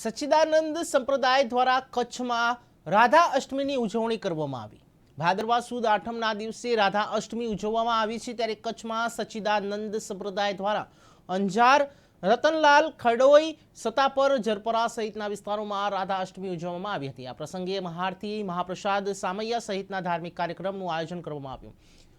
સચ્ચિદાનંદ સંપ્રદાય દ્વારા કચ્છમાં રાધા અષ્ટમીની ઉજવણી કરવામાં આવી. ભાદરવા સુદ આઠમના દિવસે રાધા અષ્ટમી ઉજવવામાં આવી છે ત્યારે કચ્છમાં સચ્ચિદાનંદ સંપ્રદાય દ્વારા અંજાર, રતનલાલ, ખડોઈ, સતાપર, જરપરા સહિતના વિસ્તારોમાં રાધા અષ્ટમી ઉજવવામાં આવી હતી. આ પ્રસંગે મહારતી મહાપ્રસાદ સામૈયા સહિતના ધાર્મિક કાર્યક્રમનું આયોજન કરવામાં આવ્યું.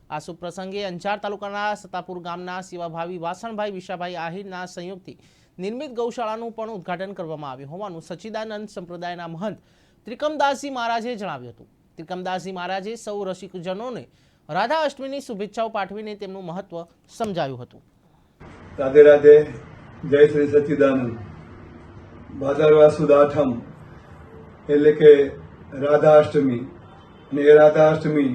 આ શુભ પ્રસંગે અંજાર તાલુકાના સતાપુર ગામના સેવાભાવી વાસણભાઈ વિશાભાઈ આહિરના સંયોગથી નિર્મિત ગૌશાળાનું પણ ઉદ્ઘાટન કરવામાં આવ્યું હોવાનું સચ્ચિદાનંદ સંપ્રદાયના મહંત ત્રિકમદાસજી મહારાજે જણાવ્યું હતું. ત્રિકમદાસજી મહારાજે સૌ રસિકજનોને રાધા અષ્ટમીની શુભેચ્છાઓ પાઠવીને તેમનું મહત્વ સમજાવ્યું હતું. રાધે રાધે, જય શ્રી સચ્ચિદાનંદ ભાદરવા સુદ એટલે કે રાધા અષ્ટમી. અને એ રાધાષ્ટમી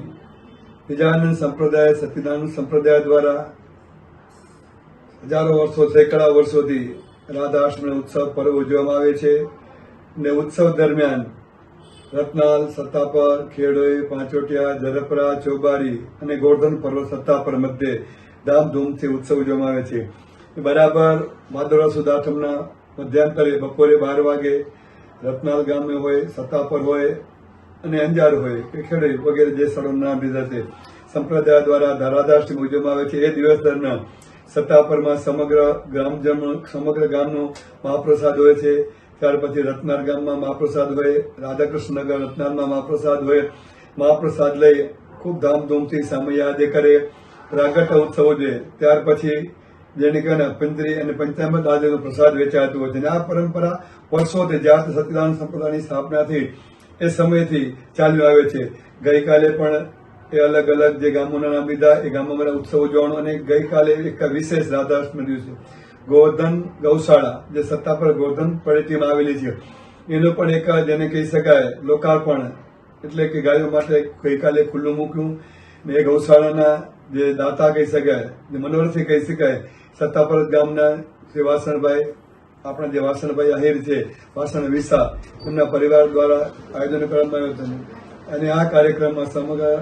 નિજાનંદ સંપ્રદાય સચ્ચિદાનંદ સંપ્રદાય દ્વારા હજારો વર્ષો, સેંકડા વર્ષોથી રાધાષ્ટમી ઉત્સવ પર્વ ઉજવવામાં આવે છે ને ઉત્સવ દરમિયાન રત્નાલ, સત્તાપર, ખેડોઈ, પાંચોટિયા, જરપરા, ચોબારી અને ગોર્ધન પર્વ સત્તાપર મધ્યે ધામધૂમથી ઉત્સવ ઉજવવામાં આવે છે. બરાબર ભાદરવા સુદ આઠમના મધ્યાંતરે બપોરે બાર વાગે રત્નાલ ગામે હોય, સત્તાપર હોય અને અંજાર હોય, કે ખેડોઈ વગેરે જે સ્થળોના નામ લીધા છે. સંપ્રદાય દ્વારા રાધાષ્ટમી ઉજવવામાં આવે છે. એ દિવસ દરમિયાન સત્તાપરમાં સમગ્ર ગ્રામજન સમગ્ર ગામનો મહાપ્રસાદ હોય છે. ત્યાર પછી રત્નાર ગામમાં મહાપ્રસાદ હોય, રાધાકૃષ્ણનગર રત્નારમાં મહાપ્રસાદ હોય. મહાપ્રસાદ લઈ ખૂબ ધામધૂમથી સમયાદે કરે પ્રાગટ ઉત્સવ જોઈએ ત્યાર પછી જેને કહેવાય પંત્રી અને પંચામત આદિનો પ્રસાદ વેચાતો હોય છે. આ પરંપરા વર્ષોથી જ્યારથી સત્યનારાયણ સંપ્રદાયની સ્થાપનાથી એ સમયથી ચાલ્યું આવે છે. ગઈકાલે પણ એ અલગ અલગ જે ગામોના નામ લીધા એ ગામોમાં ઉત્સવ ઉજવવાનો અને ગઈકાલે એક વિશેષ રાધાષ્ટમી દિવસે ગોવર્ધન ગૌશાળા, જે સત્તા પર ગોવર્ધન પડેટીમાં આવેલી છે. એનું પણ એક, જેને કહી શકાય, લોકાર્પણ. એટલે કે ગાયો માટે ગઈકાલે ખુલ્લું મૂક્યું. ને એ ગૌશાળાના જે દાતા કહી શકાય જે મનોહરથી કહી શકાય સત્તાપર ગામના શ્રી વાસણભાઈ, આપણા જે વાસણભાઈ આહિર છે, વાસણ વિસા, એમના પરિવાર દ્વારા આયોજન કરવામાં આવ્યું હતું. અને આ કાર્યક્રમમાં સમગ્ર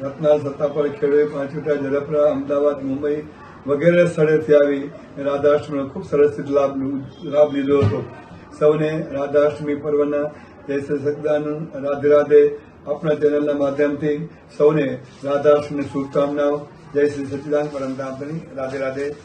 રત્નાલ સત્તાપર ખેડૂત પાંચુટા જડપરા અમદાવાદ, મુંબઈ વગેરે સ્થળેથી આવી રાધાષ્ટમીનો ખૂબ સરસ લાભ લાભ લીધો હતો. સૌને રાધાષ્ટમી પર્વના જય શ્રી સચિદાનંદ, રાધે રાધે આપણા ચેનલના માધ્યમથી સૌને રાધાષ્ટમીની શુભકામનાઓ. જય શ્રી સચિદાન પરમધામની રાધે રાધે.